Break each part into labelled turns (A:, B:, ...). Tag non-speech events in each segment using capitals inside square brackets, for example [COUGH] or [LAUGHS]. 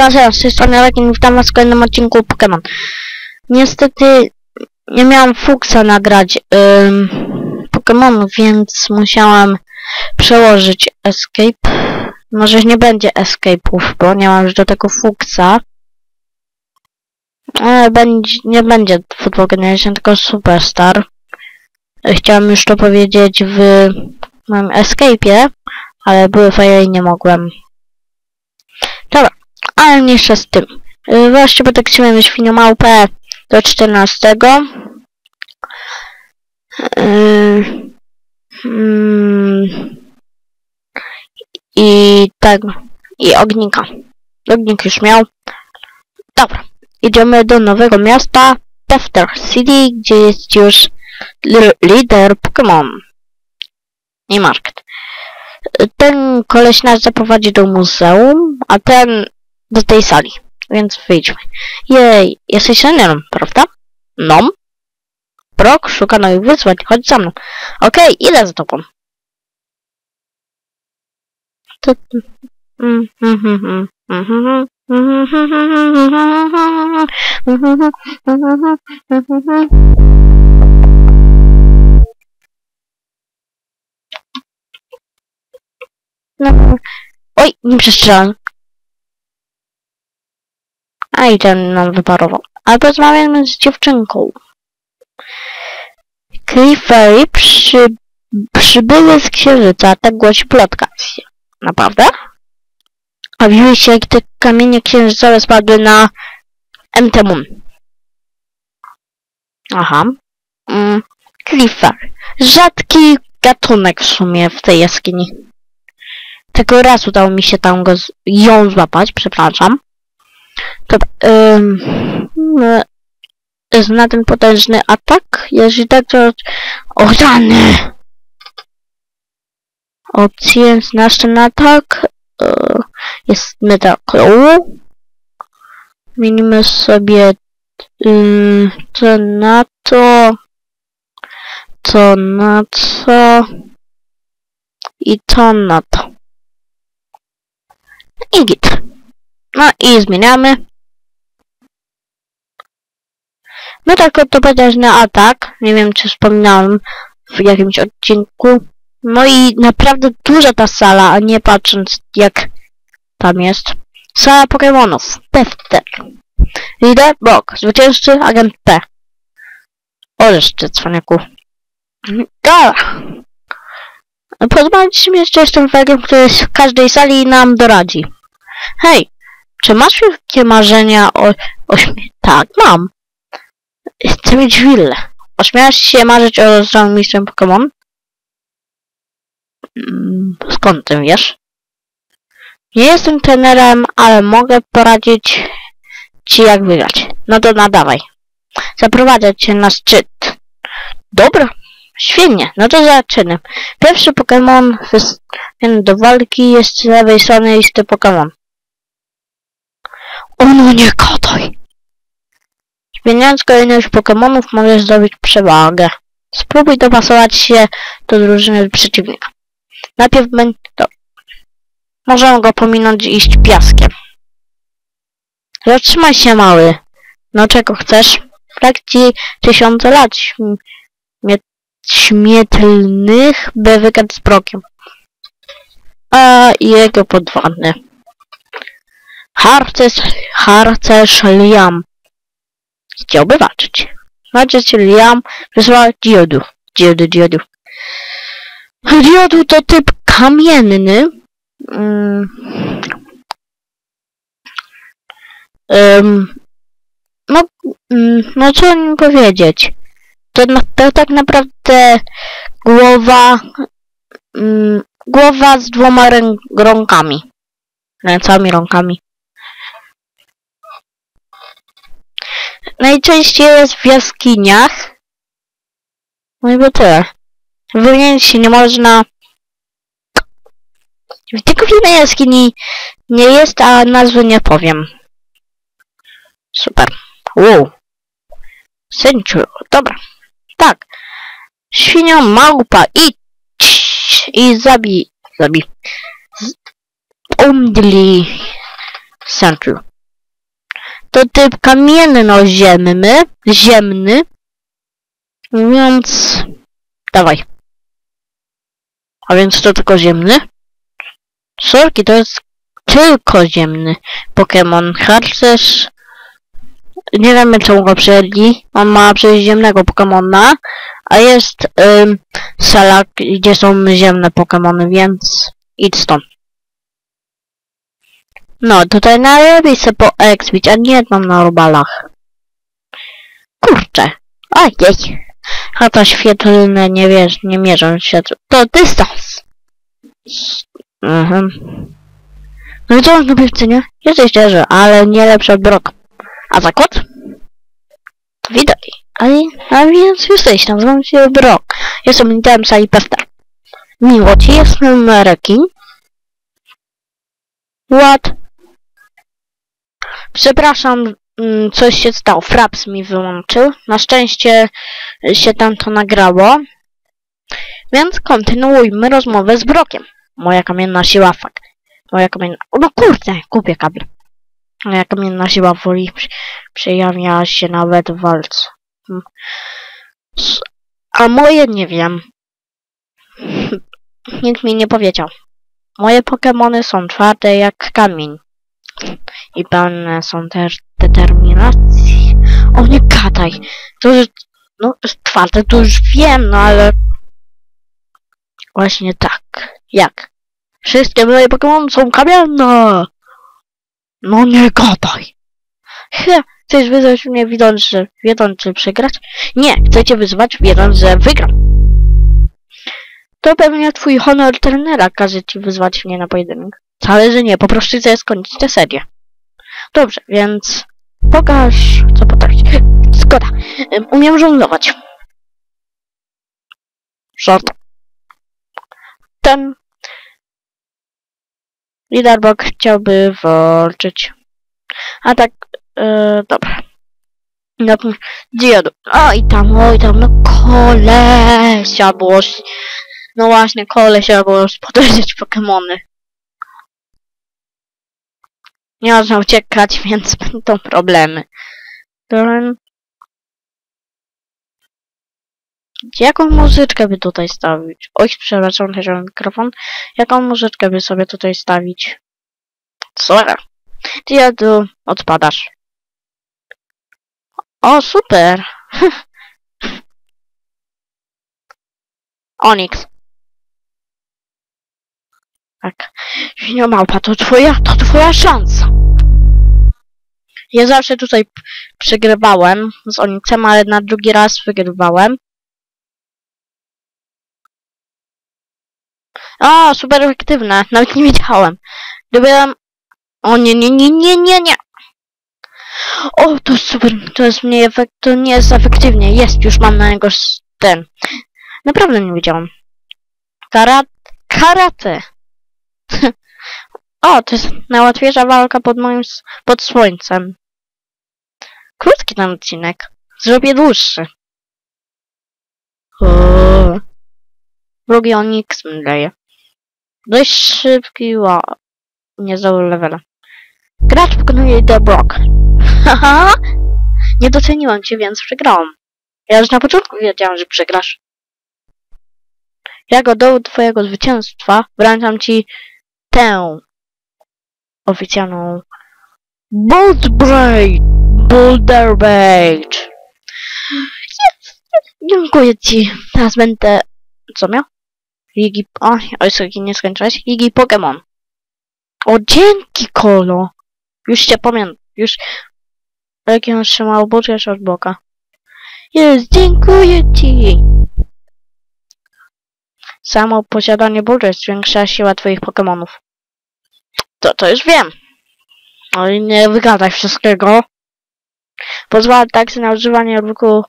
A: Siema, z tej strony Rekin, witam was w kolejnym odcinku Pokémon. Niestety nie miałam fuksa nagrać ym, Pokémonu, więc musiałam przełożyć Escape. Może nie będzie Escape'ów, bo nie mam już do tego fuksa. Ale będzie, nie będzie Football Generation, tylko Superstar. Chciałam już to powiedzieć w moim Escape'ie, ale były fajne i nie mogłem. Dobra, ale mniejsza z tym. Yy, Właśnie poteksimy świnią małpę do 14. Yy, mm, I tak, i ognika. Ognik już miał. Dobra, idziemy do nowego miasta, Pefter City, gdzie jest już li- lider Pokémon. I market. Ten koleś nas zaprowadzi do muzeum, a ten do tej sali. Więc wyjdźmy. Jej, jesteś trenerem, prawda? No. Brok szuka nowych wyzwań. Chodź za mną. Okej, idę za tobą. To... No. Oj, nie przestrzelam. A i ten nam wyparował. Ale porozmawiamy z dziewczynką. Cliffery przy... przybyły z księżyca, tak głosi plotka. Naprawdę? A widzieliście, jak te kamienie księżycowe spadły na MT Moon. Aha. Mm, Cliffer. Rzadki gatunek w sumie w tej jaskini. Tylko raz udało mi się tam go ją złapać, przepraszam. Dobra, ym, no, zna ten potężny atak? Jeżeli tak, to... O, rany! Opcje, znasz ten atak? Yy, jest Metacrow. Zmienimy sobie yy, to na to, to na co i to na to. I git. No i zmieniamy. No tak to potężny atak. Nie wiem czy wspominałem w jakimś odcinku. No i naprawdę duża ta sala, a nie patrząc jak tam jest. Sala Pokémonów. Pefter. Lider Bok. Zwycięzcy agent P. Orzesz ty, cwaniaku. Pozwólcie mi jeszcze jestem wegiem, który jest w każdej sali i nam doradzi. Hej, czy masz wielkie marzenia o... o śmie- tak, mam. Mieć willę. Ośmiałaś się marzyć o zdrowym mistrzem Pokémon? Mm, Skąd ty wiesz? Nie jestem trenerem, ale mogę poradzić ci jak wygrać. No to nadawaj. Zaprowadzę cię na szczyt. Dobra, świetnie, no to zaczynamy. Pierwszy Pokémon do walki jest z lewej strony listy Pokémon. O no nie gadaj! Zmieniając kolejność Pokémonów możesz zdobyć przewagę. Spróbuj dopasować się do drużyny przeciwnika. Najpierw to... Możemy go pominąć i iść piaskiem. Zatrzymaj się mały. No czego chcesz? Tak ci tysiące lat śmie śmiertelnych, by wygrać z Brokiem. A jego podwładny. Harcerz, harcerz Liam. Chciałby walczyć. Harcerz Liam wysłał diodu. Diodu, diodu. Diodu to typ kamienny. Ym, no, mm, no co nim powiedzieć? To, na, to tak naprawdę głowa, mm, głowa z dwoma rę, rąkami. Ręcami, rąkami. Najczęściej jest w jaskiniach. No i bo tyle. Wymienić się nie można. Tylko w jednej jaskini nie jest, a nazwy nie powiem. Super. Wow. Sędziu. Dobra. Tak. Świnia małpa. Idź. I zabij. Zabij. Umdli. Sędziu. To typ kamienno-ziemny, ziemny, więc dawaj. A więc to tylko ziemny? Sorki, to jest tylko ziemny Pokémon. Harcerz nie wiemy czemu go przyjęli. On ma przecież ziemnego Pokemona, a jest ym, sala, gdzie są ziemne Pokemony, więc idź stąd. No, tutaj najlepiej se poekspić, a nie tam na robalach. Kurczę. Ojej. Chata świetlne nie wiesz, nie mierzą światło. To dystans. Mhm. No i co masz na piłce, nie? Jesteś szczerze, ale nie lepszy od Brock. A zakład? To widać. A, a więc jesteś, nazywam się Brock. Jestem liderem sali Pester. Miło ci, jestem rekin. What? Przepraszam, mm, coś się stało. Fraps mi wyłączył. Na szczęście się tam to nagrało. Więc kontynuujmy rozmowę z Brokiem. Moja kamienna siła, fakt. Moja kamienna... No kurde, kupię kable. Moja kamienna siła woli przejawia się nawet w walce. A moje nie wiem. [LAUGHS] Nikt mi nie powiedział. Moje Pokemony są twarde jak kamień. I pełne są też determinacji. O nie gadaj. To już... No, twarde to już wiem, no ale... Właśnie tak. Jak? Wszystkie moje Pokémon są kamienne! No nie gadaj! He, chcesz wyzwać mnie wiedząc, że wiedząc, że przegrać? Nie, chcecie wyzwać wiedząc, że wygram. To pewnie twój honor trenera każe ci wyzwać mnie na pojedynek. Wcale, że nie, po prostu chcę skończyć tę serię. Dobrze, więc pokaż, co potrafisz. Zgoda, umiem żonglować. Żart. Ten Liderbok chciałby walczyć. A tak, e, dobra. No, diodu. O i tam, oj tam, no kolesia było. No właśnie, kolesia było podejrzeć Pokemony. Nie można uciekać, [LAUGHS] więc będą problemy. Dobra. Jaką muzyczkę by tutaj stawić? Oj, przepraszam, też mam mikrofon. Jaką muzyczkę by sobie tutaj stawić? Co? Ty ja tu odpadasz. O, super! [LAUGHS] Onyx. Tak. Świnio małpa, to twoja, to twoja szansa. Ja zawsze tutaj przegrywałem z Onyxem, ale na drugi raz wygrywałem. O, super efektywne. Nawet nie wiedziałem. Gdybym... O nie, nie, nie, nie, nie, nie. O, to super. To jest mniej efekt... To nie jest efektywnie. Jest, już mam na niego ten. Naprawdę nie wiedziałem. Kara... Karate. [LAUGHS] o, to jest najłatwiejsza walka pod moim... pod słońcem. Krótki ten odcinek. Zrobię dłuższy. O. Drugi Onyx mi daje. Dość szybki, wow. Nie za levela. Gracz pokonuje The Brock. Haha! Nie doceniłem cię, więc przegrałam. Ja już na początku wiedziałem, że przegrasz. Jako dowód twojego zwycięstwa wręczam ci tę oficjalną Bolt Braid Boulder Bait. Yes! Dziękuję ci. Teraz będę... Co miał? Ligi... O, oj, sobie nie skończyłeś. Ligi Pokémon. O, dzięki, Kolo. Już cię pamiętam. Już... Jak ja trzymał boczesz od boka. Jest, dziękuję ci. Samo posiadanie burzy zwiększa siła twoich Pokémonów. To, to już wiem. Ale nie wygadaj wszystkiego. Pozwala także na używanie ruchu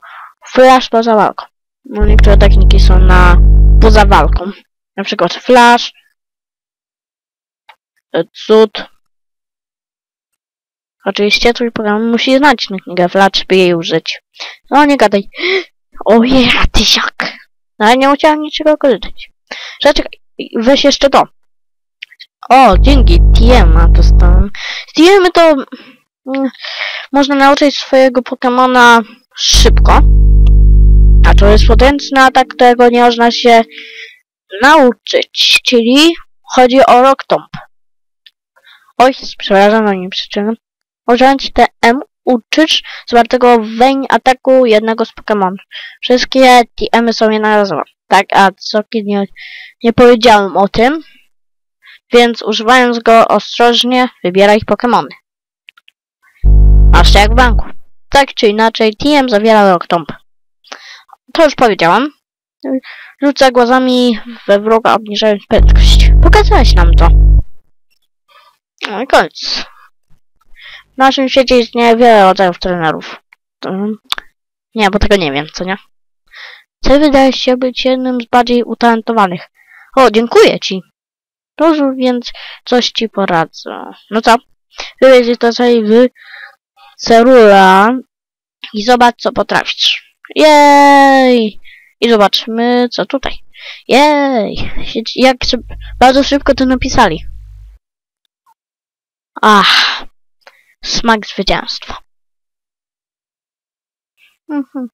A: flash poza walką. No niektóre techniki są na poza walką. Na przykład flash, cud. Oczywiście twój program musi znać technikę flash, by jej użyć. No nie gadaj. [GASPS] Ojej, tysiak. No ale nie musiałem niczego korzystać. Zaczekaj, weź jeszcze to. O, dzięki, TM-a dostałem. TM to... mm, można nauczyć swojego Pokemona szybko. A to jest potężny atak, którego nie można się nauczyć, czyli chodzi o Rock Tomb. Oj, przepraszam, no nie przyczyny. Używać TM uczysz zwartego weń ataku jednego z Pokémon. Wszystkie TM są jednorazowe. Tak, a co nie, nie powiedziałem o tym, więc używając go ostrożnie, wybieraj Pokémony. Masz jak w banku. Tak czy inaczej, TM zawiera Rocktomb. To już powiedziałam. Rzucę głazami we wroga, obniżając prędkość. Pokazałeś nam to. No i koniec. W naszym świecie istnieje wiele rodzajów trenerów. Nie, bo tego nie wiem, co nie? Ty wydajesz się być jednym z bardziej utalentowanych. O, dziękuję ci. Proszę, więc coś ci poradzę. No co? Wybierz to sobie w Cerula i zobacz, co potrafisz. Jej! I zobaczmy, co tutaj. Jej! Jak bardzo szybko to napisali. Ach, smak zwycięstwa. Mhm.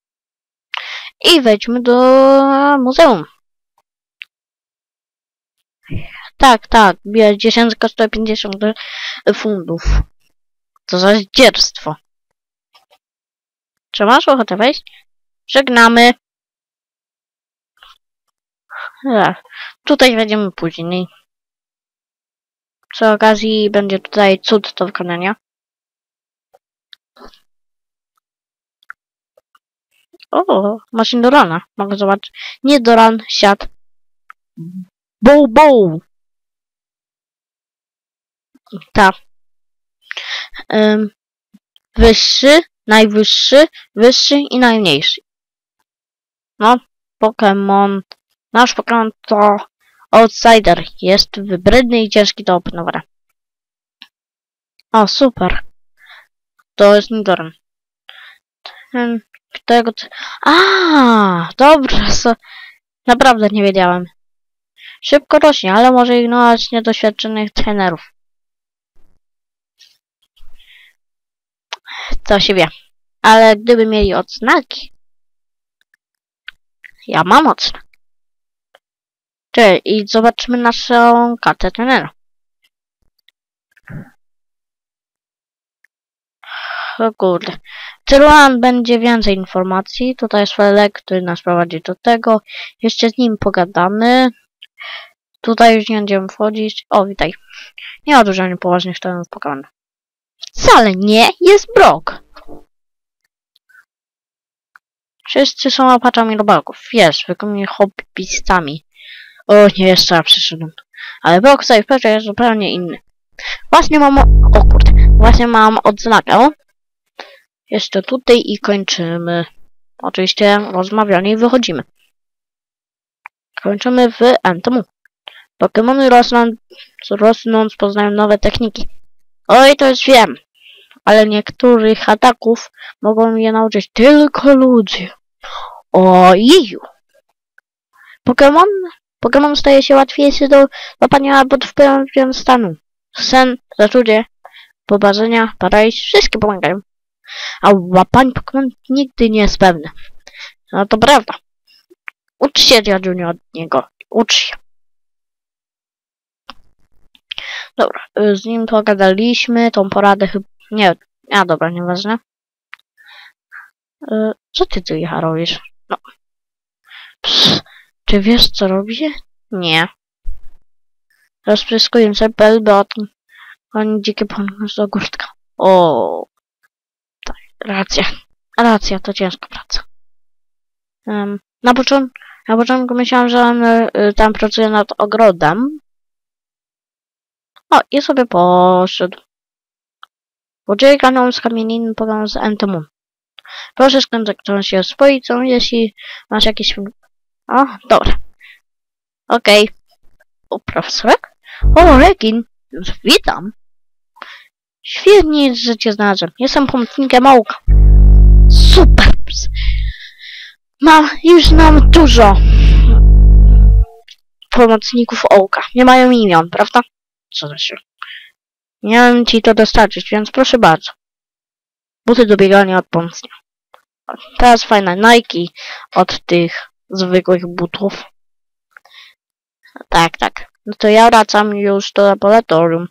A: I wejdźmy do muzeum. Tak, tak, bierz 10 kosztuje 50 funtów. Co za zdzierstwo. Czy masz ochotę wejść? Żegnamy. Ech, tutaj wejdziemy później. Przy okazji będzie tutaj cud do wykonania. O, maszyn do. Mogę zobaczyć. Nie do ran, siad. Bow, bow. Ta. Um, wyższy, najwyższy, wyższy i najmniejszy. No, Pokémon. Nasz Pokémon to Outsider. Jest wybrydny i ciężki do opanowania. O, super. To jest Nidoran. Którego... A, dobra, so... naprawdę nie wiedziałem. Szybko rośnie, ale może ignorować niedoświadczonych trenerów. To się wie. Ale gdyby mieli odznaki... Ja mam odznak. Cześć, i zobaczmy naszą kartę trenera. O kurde. Tyruan będzie więcej informacji. Tutaj jest Felek, który nas prowadzi do tego. Jeszcze z nim pogadamy. Tutaj już nie będziemy wchodzić. O, witaj. Nie ma dużo niepoważnych terenów Pokémon. Wcale nie, jest Brock. Wszyscy są opaczami robaków. Wiesz, wykonuję hobbystami. O, nie, jeszcze raz przyszedłem. Ale Brock tutaj w jest zupełnie inny. Właśnie mam... O kurde. Właśnie mam odznakę. Jeszcze tutaj i kończymy. Oczywiście rozmawianie i wychodzimy. Kończymy w Antemu. Pokemony rosną, rosnąc poznają nowe techniki. Oj, to już wiem. Ale niektórych ataków mogą je nauczyć tylko ludzie. Ojeju. Pokémon, Pokémon staje się łatwiejszy do łapania pod wpływem stanu. Sen, zaczucie, pobarzenia, paraliż, wszystkie pomagają. A łapanie Pokémon nigdy nie jest pewne. No to prawda. Ucz się, dziadziuniu, od niego. Ucz się. Dobra, y, z nim pogadaliśmy, tą poradę chyba... Nie, a dobra, nieważne. Y, co ty tu jecha robisz? No. Psz, czy wiesz co robię? Nie. Rozpryskuję sobie pelby od... Oni dzikie pąk z ogórka. O, racja. Racja, to ciężka praca. Um, na, początku, na początku myślałam, że on y, tam pracuje nad ogrodem. O, i sobie poszedł. Podzielę kanał z kamieniny podam z Entemu. Proszę skontaktować się z policją, jeśli masz jakieś... O, dobra. Okej. Okay. O, profesorek? O, Regin. Witam. Świetnie, że cię znalazłem. Jestem pomocnikiem Ołka. Super. Mam, już znam dużo pomocników Ołka. Nie mają imion, prawda? Co za się. Miałem ci to dostarczyć, więc proszę bardzo. Buty do biegania od pomstnia. Teraz fajne Nike od tych zwykłych butów. Tak, tak. No to ja wracam już do laboratorium.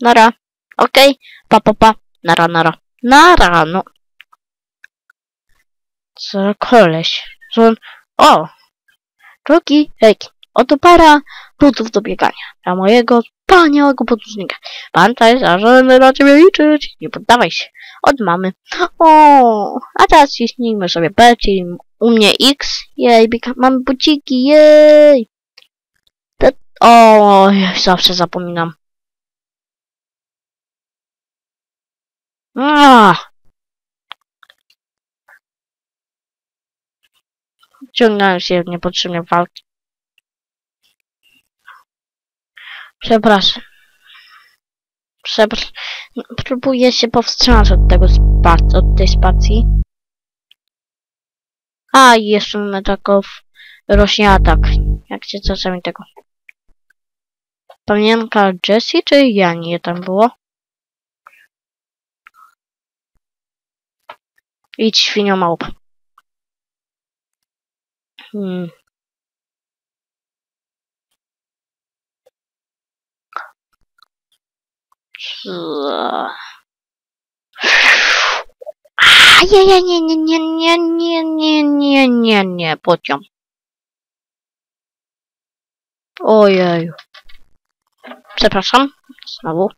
A: Nara. Okej. Pa, pa, pa. Nara, nara. Nara, no. Co koleś? Co on... O! Drugi, hej, oto para butów do biegania. Dla mojego wspaniałego podróżnika. Pamiętaj, zaczynamy na ciebie liczyć. Nie poddawaj się. Od mamy. O, a teraz ciśnijmy sobie B, czyli u mnie X. Jej, mamy buciki, jej. O, zawsze zapominam. Ah. Ciągnąłem się w walki. Przepraszam. Przepraszam. Próbuję się powstrzymać od tego spac od tej spacji. A, i jeszcze mamy taką rośnie atak. Jak się czasami tego. Pamiętka Jessie czy Jani tam było? Idź świnio małp. Hmm. A, nie, nie, nie, nie, nie, nie, nie, nie, nie, nie, nie, pociąg. Ojeju. Przepraszam, znowu.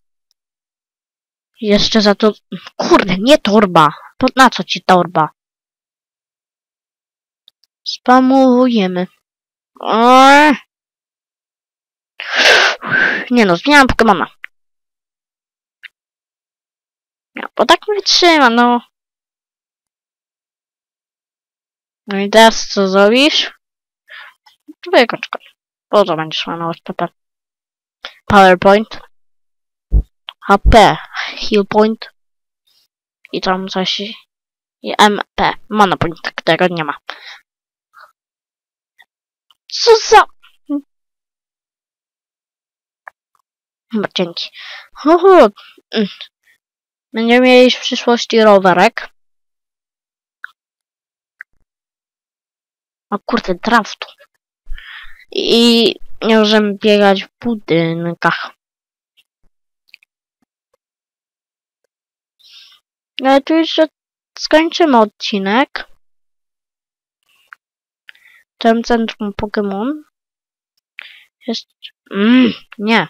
A: Jeszcze za to... Kurde, nie torba. Po, na co ci torba? Spamujemy. Eee. Nie no, zmieniam Pokemona. No, bo tak nie wytrzyma, no. No i teraz co zrobisz? Wykończ go. Po co będziesz manować PP? PowerPoint. HP. Heal point. I tam coś. I MP. Monopoint, którego nie ma. Co za... Chyba dzięki. Mm. Będziemy mieli w przyszłości rowerek. O kurde, draftu. I nie możemy biegać w budynkach. Ale tu jeszcze skończymy odcinek. Tym centrum Pokémon jest... Mm, nie.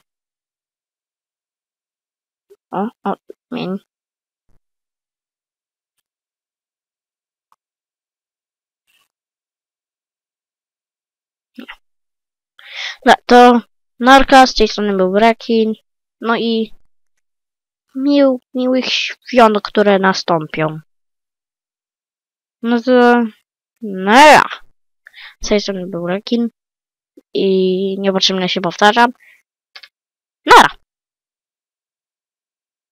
A: O, o, mień. No, to Narka, z tej strony był Rekin. No i mił, miłych świąt, które nastąpią. No to... Nara! Z tej był Rekin. I niepotrzebnie się powtarzam. Nara!